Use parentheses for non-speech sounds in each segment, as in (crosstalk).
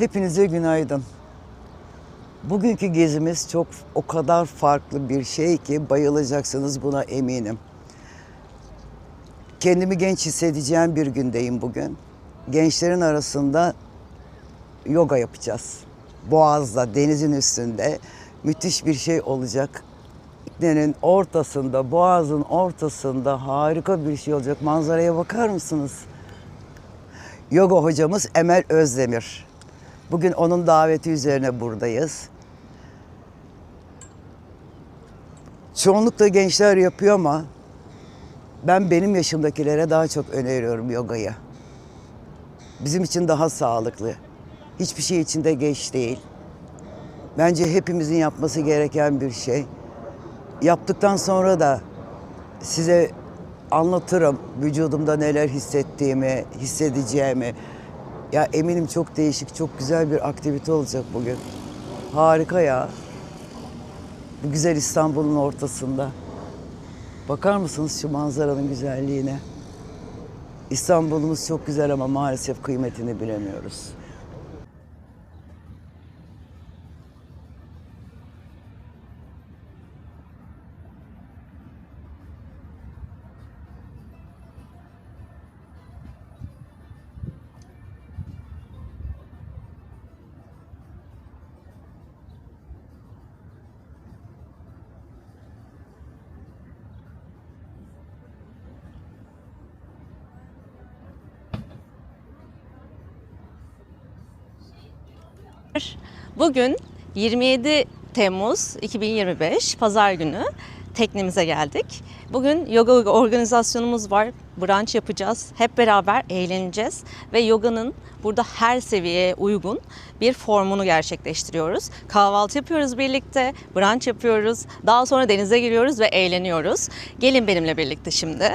Hepinize günaydın. Bugünkü gezimiz çok o kadar farklı bir şey ki bayılacaksınız buna eminim. Kendimi genç hissedeceğim bir gündeyim bugün. Gençlerin arasında yoga yapacağız. Boğaz'da, denizin üstünde müthiş bir şey olacak. İknenin ortasında, boğazın ortasında harika bir şey olacak. Manzaraya bakar mısınız? Yoga hocamız Emel Özdemir. Bugün onun daveti üzerine buradayız. Çoğunlukla gençler yapıyor ama ben benim yaşımdakilere daha çok öneriyorum yogayı. Bizim için daha sağlıklı. Hiçbir şey için de geç değil. Bence hepimizin yapması gereken bir şey. Yaptıktan sonra da size anlatırım vücudumda neler hissettiğimi, hissedeceğimi. Ya eminim çok değişik, çok güzel bir aktivite olacak bugün. Harika ya. Bu güzel İstanbul'un ortasında. Bakar mısınız şu manzaranın güzelliğine? İstanbul'umuz çok güzel ama maalesef kıymetini bilemiyoruz. Bugün 27 Temmuz 2025 Pazar günü teknemize geldik. Bugün yoga organizasyonumuz var. Brunch yapacağız. Hep beraber eğleneceğiz ve yoganın burada her seviyeye uygun bir formunu gerçekleştiriyoruz. Kahvaltı yapıyoruz birlikte, brunch yapıyoruz. Daha sonra denize giriyoruz ve eğleniyoruz. Gelin benimle birlikte şimdi.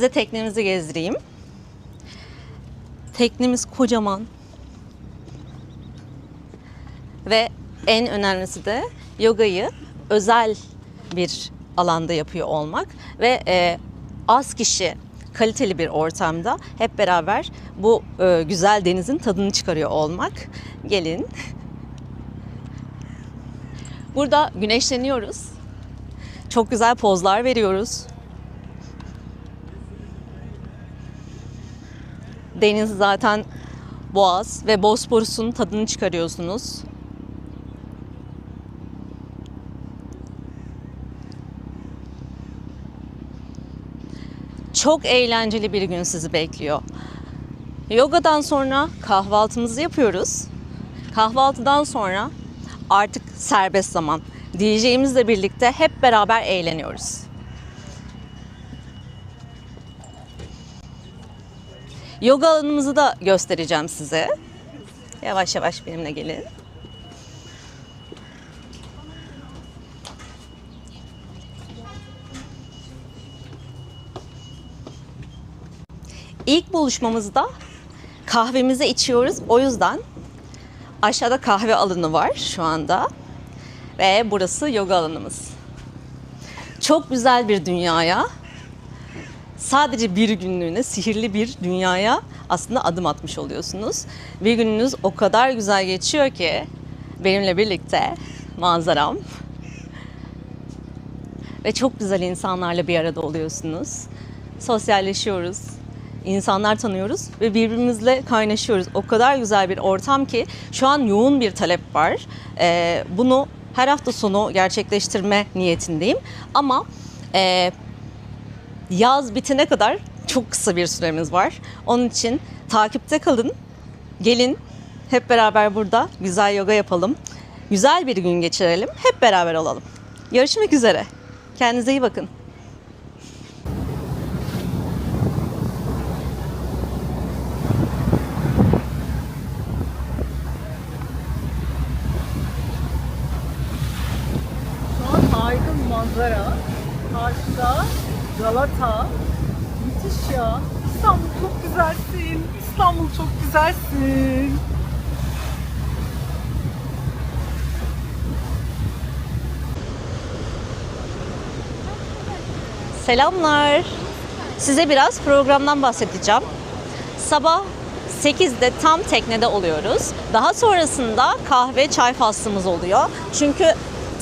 Size teknemizi gezdireyim. Teknemiz kocaman. Ve en önemlisi de yogayı özel bir alanda yapıyor olmak ve e, az kişi kaliteli bir ortamda hep beraber bu e, güzel denizin tadını çıkarıyor olmak. Gelin. Burada güneşleniyoruz. Çok güzel pozlar veriyoruz. Deniz zaten Boğaz ve Bosporus'un tadını çıkarıyorsunuz. Çok eğlenceli bir gün sizi bekliyor. Yogadan sonra kahvaltımızı yapıyoruz. Kahvaltıdan sonra artık serbest zaman. DJ'imizle birlikte hep beraber eğleniyoruz. Yoga alanımızı da göstereceğim size. Yavaş yavaş benimle gelin. İlk buluşmamızda kahvemizi içiyoruz. O yüzden aşağıda kahve alanı var şu anda. Ve burası yoga alanımız. Çok güzel bir dünyaya sadece bir günlüğüne sihirli bir dünyaya aslında adım atmış oluyorsunuz. Bir gününüz o kadar güzel geçiyor ki benimle birlikte manzaram ve çok güzel insanlarla bir arada oluyorsunuz. Sosyalleşiyoruz, insanlar tanıyoruz ve birbirimizle kaynaşıyoruz. O kadar güzel bir ortam ki şu an yoğun bir talep var. Ee, bunu her hafta sonu gerçekleştirme niyetindeyim. Ama e, yaz bitene kadar çok kısa bir süremiz var. Onun için takipte kalın. Gelin hep beraber burada güzel yoga yapalım. Güzel bir gün geçirelim. Hep beraber olalım. Görüşmek üzere. Kendinize iyi bakın. Şu an harika bir manzara. Karşıda Galata. Müthiş ya. İstanbul İstanbul çok güzelsin. İstanbul çok güzelsin. Selamlar. Size biraz programdan bahsedeceğim. Sabah 8'de tam teknede oluyoruz. Daha sonrasında kahve çay faslımız oluyor. Çünkü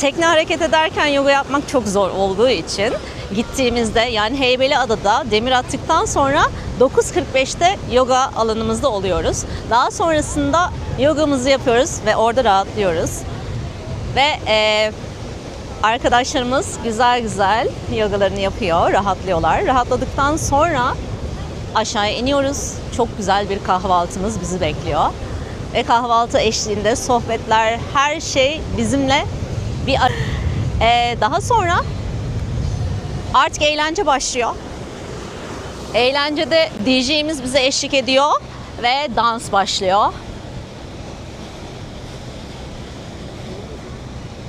tekne hareket ederken yoga yapmak çok zor olduğu için gittiğimizde yani Heybeliada'da demir attıktan sonra 9.45'te yoga alanımızda oluyoruz. Daha sonrasında yogamızı yapıyoruz ve orada rahatlıyoruz. Ve eee Arkadaşlarımız güzel güzel yogalarını yapıyor, rahatlıyorlar. Rahatladıktan sonra aşağıya iniyoruz. Çok güzel bir kahvaltımız bizi bekliyor. Ve kahvaltı eşliğinde sohbetler, her şey bizimle bir Ee, daha sonra artık eğlence başlıyor. Eğlencede DJ'miz bize eşlik ediyor ve dans başlıyor.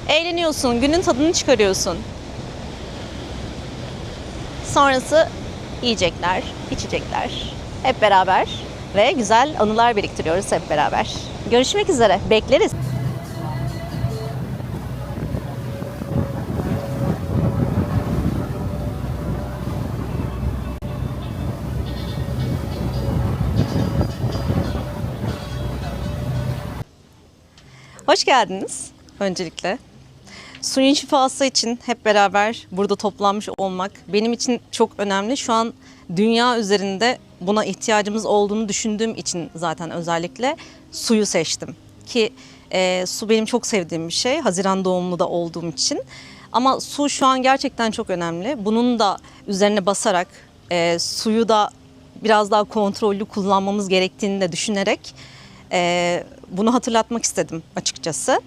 Eğleniyorsun, günün tadını çıkarıyorsun. Sonrası yiyecekler, içecekler hep beraber ve güzel anılar biriktiriyoruz hep beraber. Görüşmek üzere, bekleriz. Hoş geldiniz öncelikle. Suyun şifası için hep beraber burada toplanmış olmak benim için çok önemli. Şu an dünya üzerinde buna ihtiyacımız olduğunu düşündüğüm için zaten özellikle suyu seçtim. Ki e, su benim çok sevdiğim bir şey. Haziran doğumlu da olduğum için. Ama su şu an gerçekten çok önemli. Bunun da üzerine basarak e, suyu da biraz daha kontrollü kullanmamız gerektiğini de düşünerek e, bunu hatırlatmak istedim açıkçası.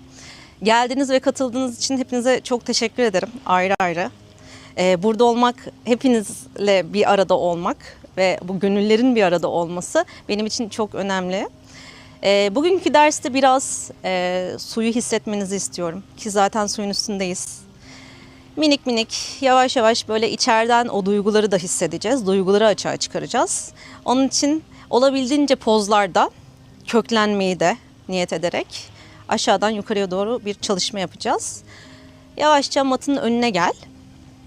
Geldiğiniz ve katıldığınız için hepinize çok teşekkür ederim ayrı ayrı. Ee, burada olmak, hepinizle bir arada olmak ve bu gönüllerin bir arada olması benim için çok önemli. Ee, bugünkü derste biraz e, suyu hissetmenizi istiyorum ki zaten suyun üstündeyiz. Minik minik, yavaş yavaş böyle içeriden o duyguları da hissedeceğiz. Duyguları açığa çıkaracağız. Onun için olabildiğince pozlarda köklenmeyi de niyet ederek aşağıdan yukarıya doğru bir çalışma yapacağız. Yavaşça matın önüne gel.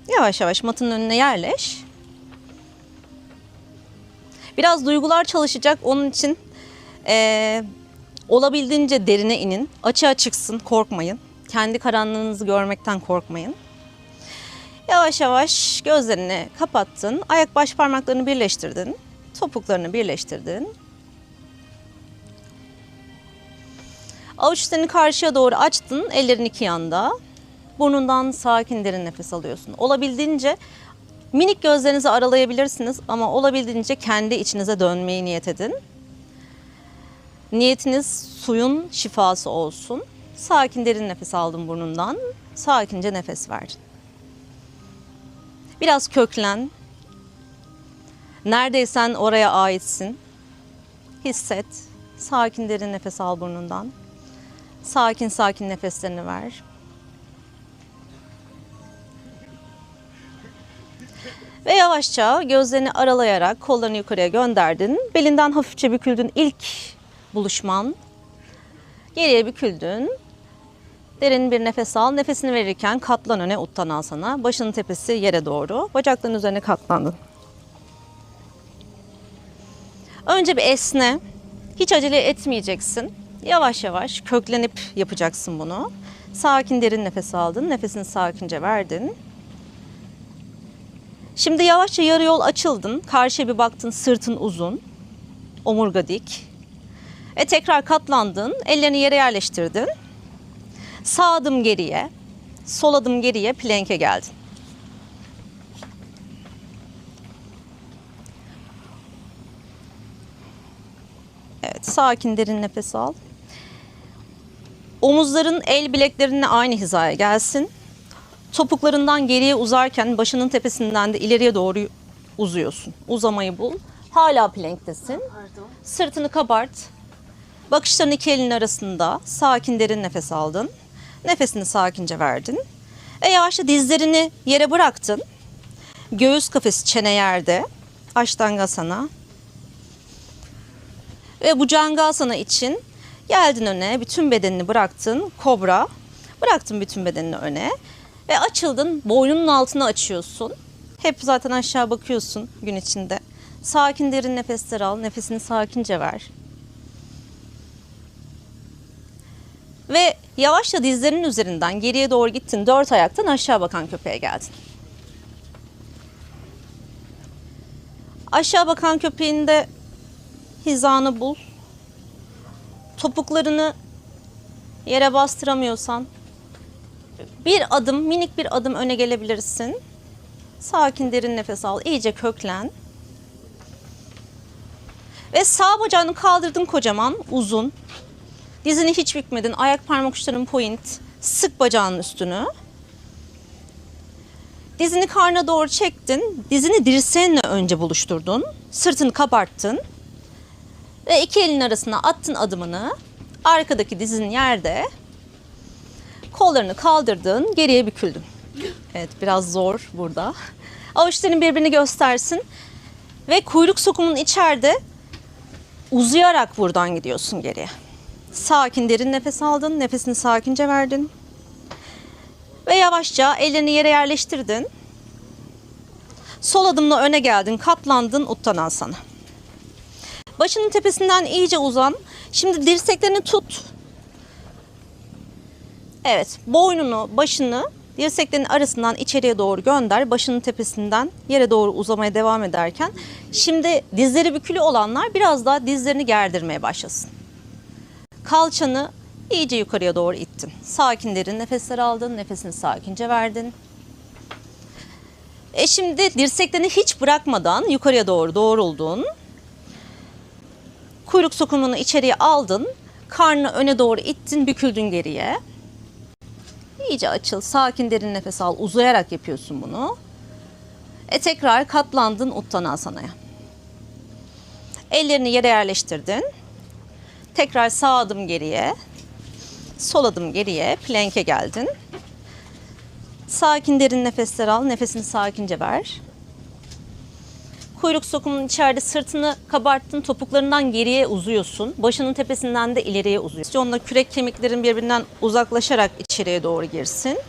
Yavaş yavaş matın önüne yerleş. Biraz duygular çalışacak. Onun için eee, olabildiğince derine inin. Açığa çıksın, korkmayın. Kendi karanlığınızı görmekten korkmayın. Yavaş yavaş gözlerini kapattın. Ayak baş parmaklarını birleştirdin. Topuklarını birleştirdin. Avuçlarını karşıya doğru açtın. Ellerin iki yanda. Burnundan sakin derin nefes alıyorsun. Olabildiğince minik gözlerinizi aralayabilirsiniz ama olabildiğince kendi içinize dönmeyi niyet edin. Niyetiniz suyun şifası olsun. Sakin derin nefes aldın burnundan. Sakince nefes verdin. Biraz köklen. Neredeysen oraya aitsin. Hisset. Sakin derin nefes al burnundan. Sakin sakin nefeslerini ver. Ve yavaşça gözlerini aralayarak kollarını yukarıya gönderdin. Belinden hafifçe büküldün ilk buluşman. Geriye büküldün. Derin bir nefes al. Nefesini verirken katlan öne uttanasana. Başının tepesi yere doğru. Bacakların üzerine katlandın. Önce bir esne. Hiç acele etmeyeceksin. Yavaş yavaş köklenip yapacaksın bunu. Sakin derin nefes aldın. Nefesini sakince verdin. Şimdi yavaşça yarı yol açıldın. Karşıya bir baktın sırtın uzun. Omurga dik. E tekrar katlandın. Ellerini yere yerleştirdin. Sağ adım geriye. Sol adım geriye plank'e geldin. Evet, sakin derin nefes al. Omuzların el bileklerinle aynı hizaya gelsin. Topuklarından geriye uzarken başının tepesinden de ileriye doğru uzuyorsun. Uzamayı bul. Hala planktesin. Sırtını kabart. Bakışların iki elin arasında sakin derin nefes aldın. Nefesini sakince verdin. Ve yavaşça dizlerini yere bıraktın. Göğüs kafesi çene yerde. Ashtangasana. Ve bu cangasana için geldin öne, bütün bedenini bıraktın. Kobra. Bıraktın bütün bedenini öne. Ve açıldın, boynunun altını açıyorsun. Hep zaten aşağı bakıyorsun gün içinde. Sakin derin nefesler al, nefesini sakince ver. Ve yavaşça dizlerinin üzerinden geriye doğru gittin. Dört ayaktan aşağı bakan köpeğe geldin. Aşağı bakan köpeğinde hizanı bul. Topuklarını yere bastıramıyorsan bir adım, minik bir adım öne gelebilirsin. Sakin derin nefes al, iyice köklen. Ve sağ bacağını kaldırdın kocaman, uzun. Dizini hiç bükmedin, ayak parmak uçların point. Sık bacağının üstünü. Dizini karna doğru çektin. Dizini dirseğinle önce buluşturdun. Sırtını kabarttın. Ve iki elin arasına attın adımını. Arkadaki dizin yerde. Kollarını kaldırdın, geriye büküldün. Evet, biraz zor burada. Avuçların birbirini göstersin. Ve kuyruk sokumun içeride uzayarak buradan gidiyorsun geriye. Sakin derin nefes aldın, nefesini sakince verdin. Ve yavaşça ellerini yere yerleştirdin. Sol adımla öne geldin, katlandın Uttanasana. Başının tepesinden iyice uzan. Şimdi dirseklerini tut. Evet, boynunu, başını dirseklerin arasından içeriye doğru gönder. Başının tepesinden yere doğru uzamaya devam ederken şimdi dizleri bükülü olanlar biraz daha dizlerini gerdirmeye başlasın. Kalçanı iyice yukarıya doğru ittin. Sakin derin nefesler aldın, nefesini sakince verdin. E şimdi dirseklerini hiç bırakmadan yukarıya doğru doğruldun. Kuyruk sokumunu içeriye aldın. Karnını öne doğru ittin, büküldün geriye. İyice açıl, sakin derin nefes al. Uzayarak yapıyorsun bunu. E tekrar katlandın Uttanasana'ya. Ellerini yere yerleştirdin. Tekrar sağ adım geriye. Sol adım geriye. Plank'e geldin. Sakin derin nefesler al. Nefesini sakince ver. Kuyruk sokumunun içeride sırtını kabarttın, topuklarından geriye uzuyorsun. Başının tepesinden de ileriye uzuyorsun. Onunla kürek kemiklerin birbirinden uzaklaşarak içeriye doğru girsin.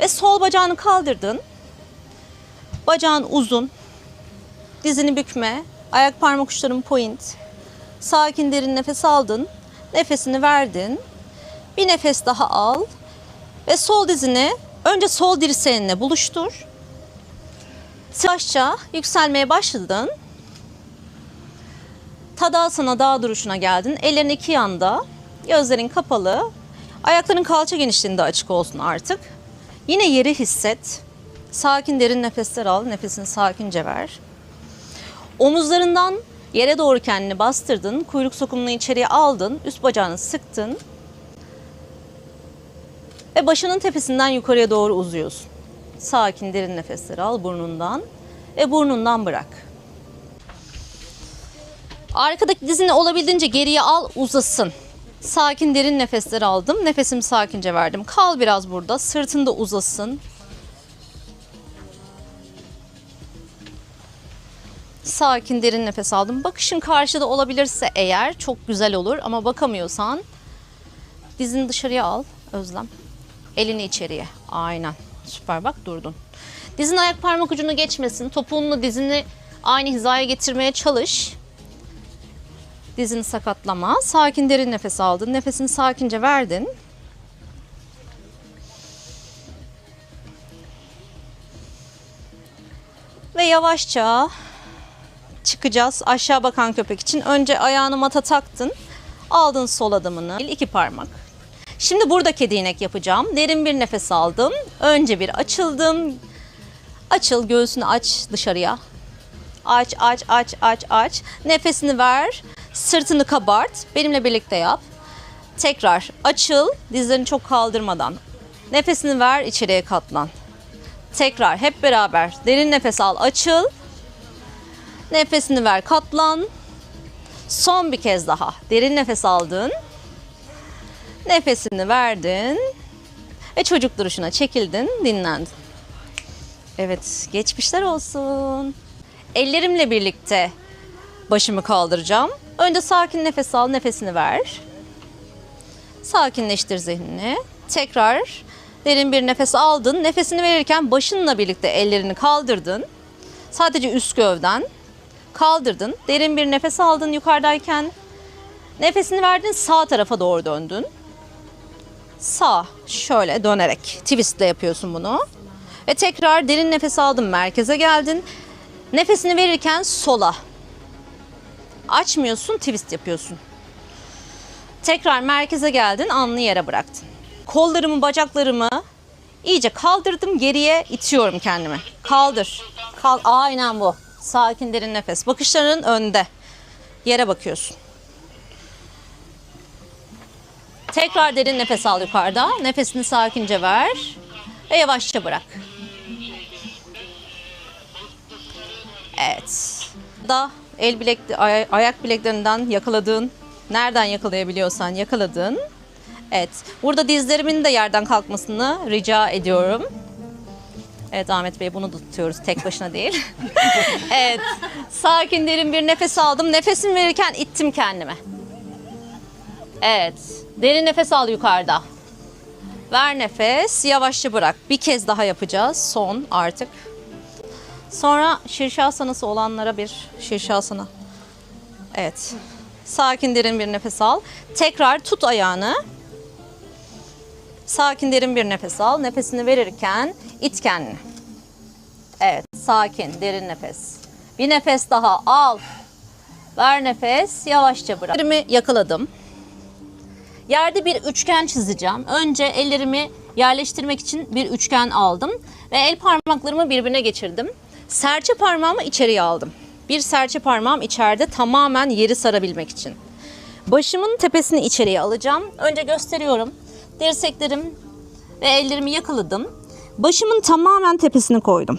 Ve sol bacağını kaldırdın. Bacağın uzun. Dizini bükme. Ayak parmak uçların point. Sakin derin nefes aldın. Nefesini verdin. Bir nefes daha al. Ve sol dizini önce sol dirseğinle buluştur. Yavaşça yükselmeye başladın. Tadasana dağ duruşuna geldin. Ellerin iki yanda. Gözlerin kapalı. Ayakların kalça genişliğinde açık olsun artık. Yine yeri hisset. Sakin derin nefesler al. Nefesini sakince ver. Omuzlarından yere doğru kendini bastırdın. Kuyruk sokumunu içeriye aldın. Üst bacağını sıktın. Ve başının tepesinden yukarıya doğru uzuyorsun. Sakin derin nefesler al burnundan ve burnundan bırak. Arkadaki dizini olabildiğince geriye al uzasın. Sakin derin nefesler aldım. Nefesimi sakince verdim. Kal biraz burada. Sırtında uzasın. Sakin derin nefes aldım. Bakışın karşıda olabilirse eğer çok güzel olur ama bakamıyorsan dizini dışarıya al Özlem. Elini içeriye. Aynen. Süper bak durdun. Dizin ayak parmak ucunu geçmesin. Topuğunla dizini aynı hizaya getirmeye çalış. Dizini sakatlama. Sakin derin nefes aldın. Nefesini sakince verdin. Ve yavaşça çıkacağız aşağı bakan köpek için. Önce ayağını mata taktın. Aldın sol adımını. iki parmak. Şimdi burada kedi inek yapacağım. Derin bir nefes aldım. Önce bir açıldım. Açıl, göğsünü aç dışarıya. Aç, aç, aç, aç, aç. Nefesini ver. Sırtını kabart. Benimle birlikte yap. Tekrar açıl. Dizlerini çok kaldırmadan. Nefesini ver, içeriye katlan. Tekrar hep beraber derin nefes al, açıl. Nefesini ver, katlan. Son bir kez daha. Derin nefes aldın. Nefesini verdin ve çocuk duruşuna çekildin, dinlendin. Evet, geçmişler olsun. Ellerimle birlikte başımı kaldıracağım. Önce sakin nefes al, nefesini ver. Sakinleştir zihnini. Tekrar derin bir nefes aldın. Nefesini verirken başınla birlikte ellerini kaldırdın. Sadece üst gövden kaldırdın. Derin bir nefes aldın yukarıdayken. Nefesini verdin sağ tarafa doğru döndün. Sağ şöyle dönerek twist ile yapıyorsun bunu. Ve tekrar derin nefes aldın merkeze geldin. Nefesini verirken sola. Açmıyorsun twist yapıyorsun. Tekrar merkeze geldin alnını yere bıraktın. Kollarımı bacaklarımı iyice kaldırdım geriye itiyorum kendimi. Kaldır. Kal Aynen bu. Sakin derin nefes. Bakışların önde. Yere bakıyorsun. Tekrar derin nefes al yukarıda. Nefesini sakince ver. Ve yavaşça bırak. Evet. Da el bilek, ay- ayak bileklerinden yakaladığın, nereden yakalayabiliyorsan yakaladın. Evet. Burada dizlerimin de yerden kalkmasını rica ediyorum. Evet Ahmet Bey bunu da tutuyoruz tek başına değil. (laughs) evet. Sakin derin bir nefes aldım. Nefesimi verirken ittim kendimi. Evet. Derin nefes al yukarıda. Ver nefes. Yavaşça bırak. Bir kez daha yapacağız. Son artık. Sonra şirşasanası olanlara bir şirşasana. Evet. Sakin derin bir nefes al. Tekrar tut ayağını. Sakin derin bir nefes al. Nefesini verirken it kendini. Evet. Sakin derin nefes. Bir nefes daha al. Ver nefes. Yavaşça bırak. Ellerimi yakaladım. Yerde bir üçgen çizeceğim. Önce ellerimi yerleştirmek için bir üçgen aldım ve el parmaklarımı birbirine geçirdim. Serçe parmağımı içeriye aldım. Bir serçe parmağım içeride tamamen yeri sarabilmek için. Başımın tepesini içeriye alacağım. Önce gösteriyorum. Dirseklerim ve ellerimi yakaladım. Başımın tamamen tepesini koydum.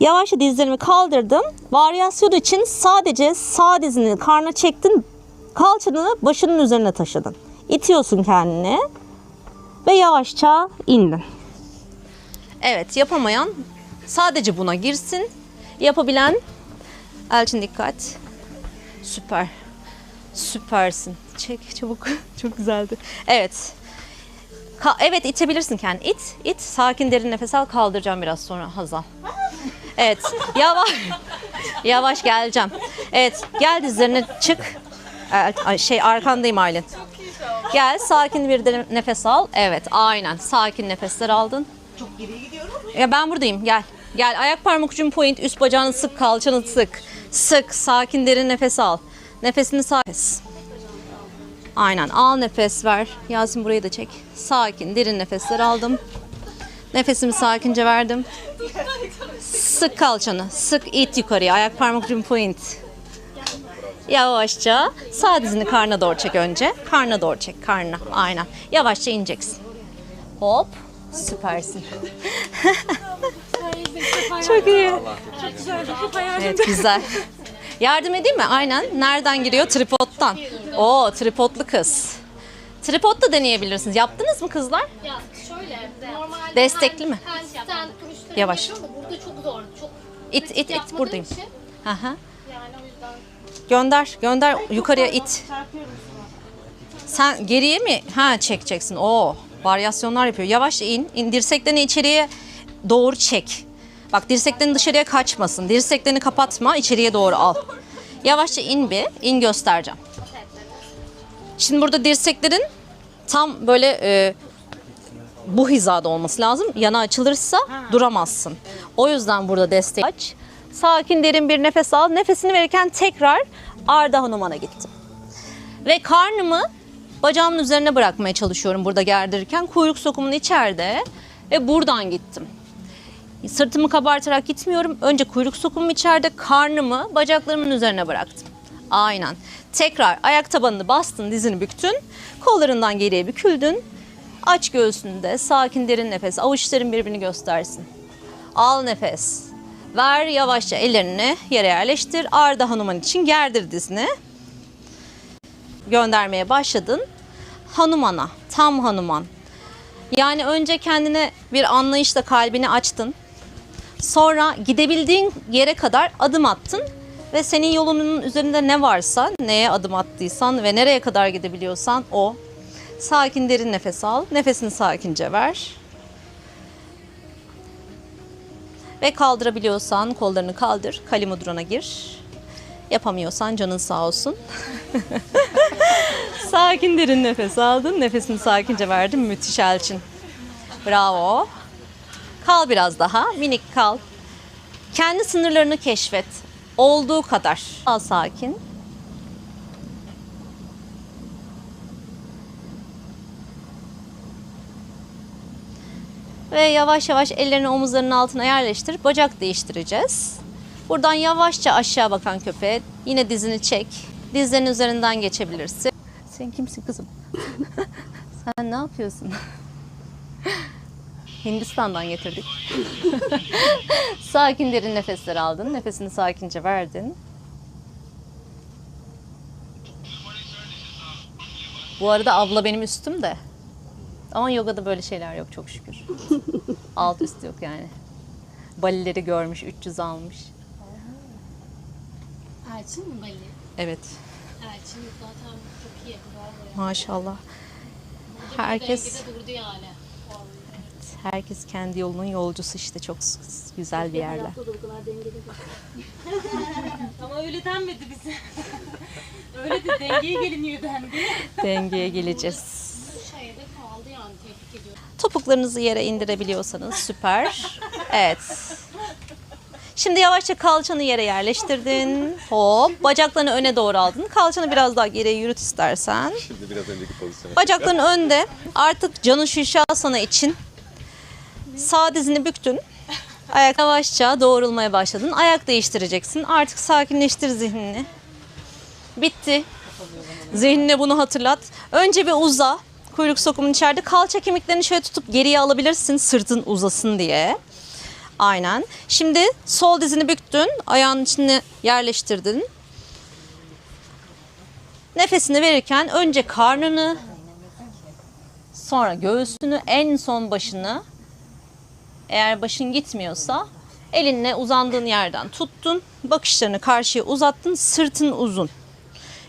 Yavaşça dizlerimi kaldırdım. Varyasyon için sadece sağ dizini karna çektin. Kalçanı başının üzerine taşıdın. İtiyorsun kendini ve yavaşça indin. Evet yapamayan sadece buna girsin. Yapabilen Elçin dikkat. Süper. Süpersin. Çek çabuk. (laughs) Çok güzeldi. Evet. Ka- evet itebilirsin kendini. İt, it. Sakin derin nefes al. Kaldıracağım biraz sonra Hazal. Evet. Yavaş. (laughs) Yavaş geleceğim. Evet. Gel dizlerine çık. Ay, Şey arkandayım Aylin. Gel sakin bir derin nefes al. Evet aynen. Sakin nefesler aldın. Çok geriye gidiyorum. Ya ben buradayım. Gel. Gel ayak parmak ucun point. Üst bacağını sık. Kalçanı sık. Sık. Sakin derin nefes al. Nefesini sakin. Aynen. Al nefes ver. Yasin burayı da çek. Sakin derin nefesler aldım. Nefesimi sakince verdim. Sık kalçanı. Sık it yukarıya. Ayak parmak ucun point. Yavaşça sağ dizini karna doğru çek önce. Karna doğru çek. Karna. Aynen. Yavaşça ineceksin. Hop. Süpersin. (laughs) Çok iyi. Evet güzel. Yardım edeyim mi? Aynen. Nereden giriyor? Tripod'dan. Oo tripodlu kız. Tripod da deneyebilirsiniz. Yaptınız mı kızlar? Ya şöyle normalde Destekli mi? Yavaş. burada çok zor. Çok İt it it buradayım. Aha. Gönder, gönder yukarıya it. Sen geriye mi? Ha çekeceksin. Oo, varyasyonlar yapıyor. Yavaş in. in dirseklerini içeriye doğru çek. Bak dirseklerin dışarıya kaçmasın. Dirseklerini kapatma, içeriye doğru al. Yavaşça in bir, in göstereceğim. Şimdi burada dirseklerin tam böyle e, bu hizada olması lazım. Yana açılırsa duramazsın. O yüzden burada destek aç. Sakin derin bir nefes al. Nefesini verirken tekrar Arda Hanuman'a gittim. Ve karnımı bacağımın üzerine bırakmaya çalışıyorum burada gerdirirken. Kuyruk sokumun içeride ve buradan gittim. Sırtımı kabartarak gitmiyorum. Önce kuyruk sokumum içeride, karnımı bacaklarımın üzerine bıraktım. Aynen. Tekrar ayak tabanını bastın, dizini büktün. Kollarından geriye büküldün. Aç göğsünü de sakin derin nefes. Avuçların birbirini göstersin. Al nefes. Ver yavaşça ellerini yere yerleştir. Arda Hanuman için gerdir dizini. Göndermeye başladın. Hanuman'a, tam Hanuman. Yani önce kendine bir anlayışla kalbini açtın. Sonra gidebildiğin yere kadar adım attın Ve senin yolunun üzerinde ne varsa, neye adım attıysan ve nereye kadar gidebiliyorsan o. Sakin derin nefes al. Nefesini sakince ver. Ve kaldırabiliyorsan kollarını kaldır. Kali gir. Yapamıyorsan canın sağ olsun. (laughs) Sakin derin nefes aldın. Nefesini sakince verdin. Müthiş Elçin. Bravo. Kal biraz daha. Minik kal. Kendi sınırlarını keşfet. Olduğu kadar. Al sakin. Ve yavaş yavaş ellerini omuzlarının altına yerleştir. Bacak değiştireceğiz. Buradan yavaşça aşağı bakan köpeğe yine dizini çek. Dizlerin üzerinden geçebilirsin. Sen kimsin kızım? (laughs) Sen ne yapıyorsun? (laughs) Hindistan'dan getirdik. (laughs) Sakin derin nefesler aldın. Nefesini sakince verdin. Bu arada abla benim üstüm de. Ama yogada böyle şeyler yok çok şükür. Alt üst yok yani. Balileri görmüş, 300 almış. Elçin mi Bali? Evet. Elçin zaten çok iyi. Vallahi. Maşallah. Burada bir Herkes dengede durdu yani. herkes kendi yolunun yolcusu işte çok güzel bir yerler. (laughs) Ama öyle denmedi bize. (laughs) öyle de dengeye geliniyor dendi. Dengeye geleceğiz. Bu şeyde kaldı yani tebrik ediyorum. Topuklarınızı yere indirebiliyorsanız süper. Evet. Şimdi yavaşça kalçanı yere yerleştirdin. Hop. Bacaklarını öne doğru aldın. Kalçanı biraz daha geriye yürüt istersen. Şimdi biraz önceki pozisyona. Bacakların önde. Artık canı şişasana için sağ dizini büktün. Ayak yavaşça doğrulmaya başladın. Ayak değiştireceksin. Artık sakinleştir zihnini. Bitti. Zihnine bunu hatırlat. Önce bir uza. Kuyruk sokumun içeride. Kalça kemiklerini şöyle tutup geriye alabilirsin sırtın uzasın diye. Aynen. Şimdi sol dizini büktün. Ayağın içine yerleştirdin. Nefesini verirken önce karnını, sonra göğsünü, en son başını. Eğer başın gitmiyorsa elinle uzandığın yerden tuttun. Bakışlarını karşıya uzattın. Sırtın uzun.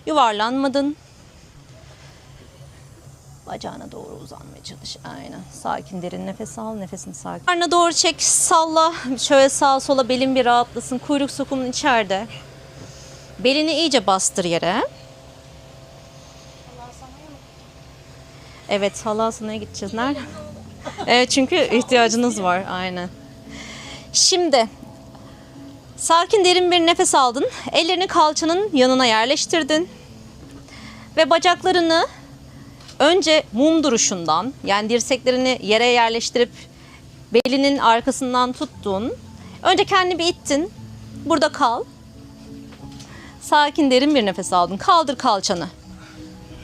Yuvarlanmadın. Bacağına doğru uzanmaya çalış. Aynen. Sakin derin nefes al. Nefesini sakin. Karnına doğru çek. Salla. Şöyle sağa sola belin bir rahatlasın. Kuyruk sokumun içeride. Belini iyice bastır yere. Evet, halasına gideceğiz. Nerede? Evet, çünkü ihtiyacınız var. Aynen. Şimdi sakin derin bir nefes aldın. Ellerini kalçanın yanına yerleştirdin. Ve bacaklarını önce mum duruşundan yani dirseklerini yere yerleştirip belinin arkasından tuttun. Önce kendini bir ittin. Burada kal. Sakin derin bir nefes aldın. Kaldır kalçanı.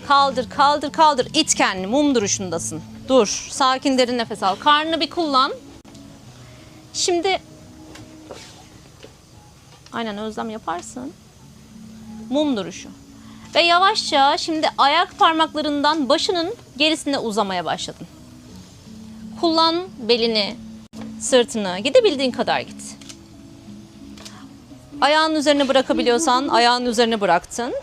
Kaldır, kaldır, kaldır. İt kendini. Mum duruşundasın. Dur. Sakin derin nefes al. Karnını bir kullan. Şimdi aynen özlem yaparsın. Mum duruşu. Ve yavaşça şimdi ayak parmaklarından başının gerisine uzamaya başladın. Kullan belini, sırtını. Gidebildiğin kadar git. Ayağın üzerine bırakabiliyorsan ayağın üzerine bıraktın.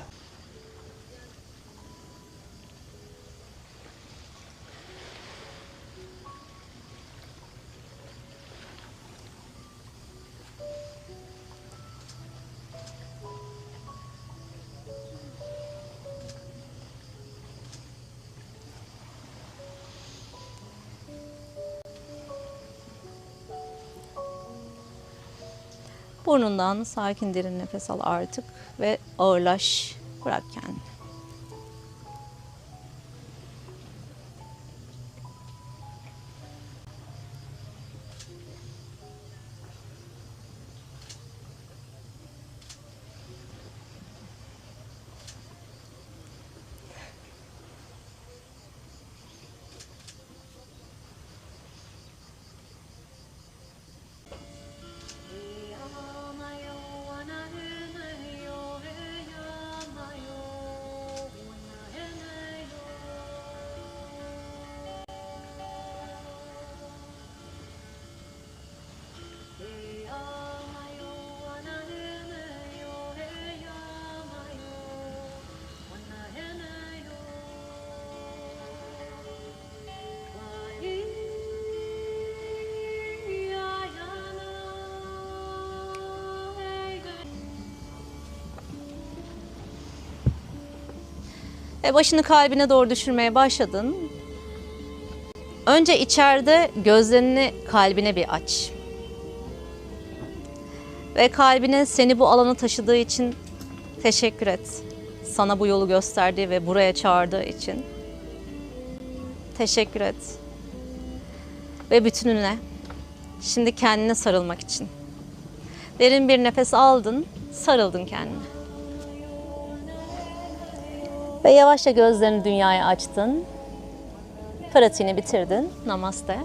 Burnundan sakin derin nefes al artık ve ağırlaş. Bırak kendini. Ve başını kalbine doğru düşürmeye başladın. Önce içeride gözlerini kalbine bir aç. Ve kalbine seni bu alana taşıdığı için teşekkür et. Sana bu yolu gösterdiği ve buraya çağırdığı için. Teşekkür et. Ve bütününe. Şimdi kendine sarılmak için. Derin bir nefes aldın, sarıldın kendine. Ve yavaşça gözlerini dünyaya açtın. Pratiğini bitirdin. Namaste.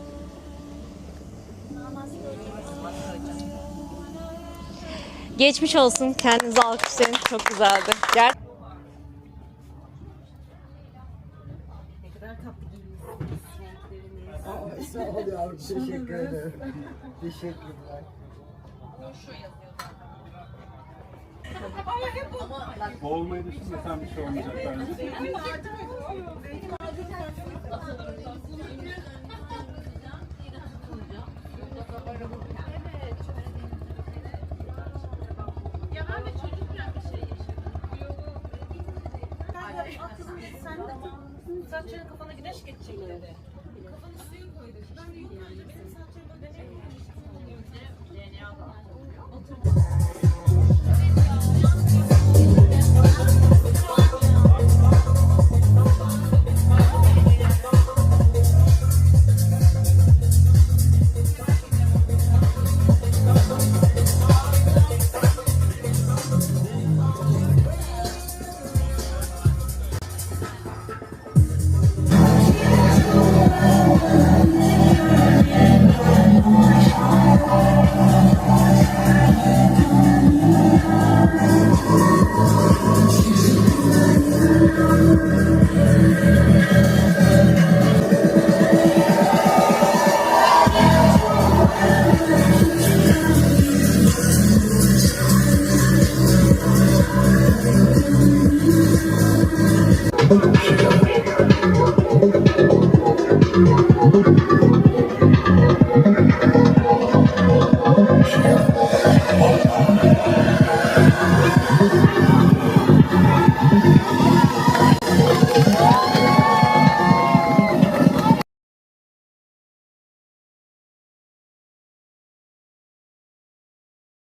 Geçmiş olsun. Kendinize alkışlayın. Çok güzeldi. Ger Sağ ol yavrum. Teşekkür ederim. Teşekkürler. Boğulmayı düşünmesen bir şey olmayacak bence. Saçların kafana güneş geçecek dedi. Kafanı suyu koydu. Ben de yukarıda benim saçlarıma güneş geçecek.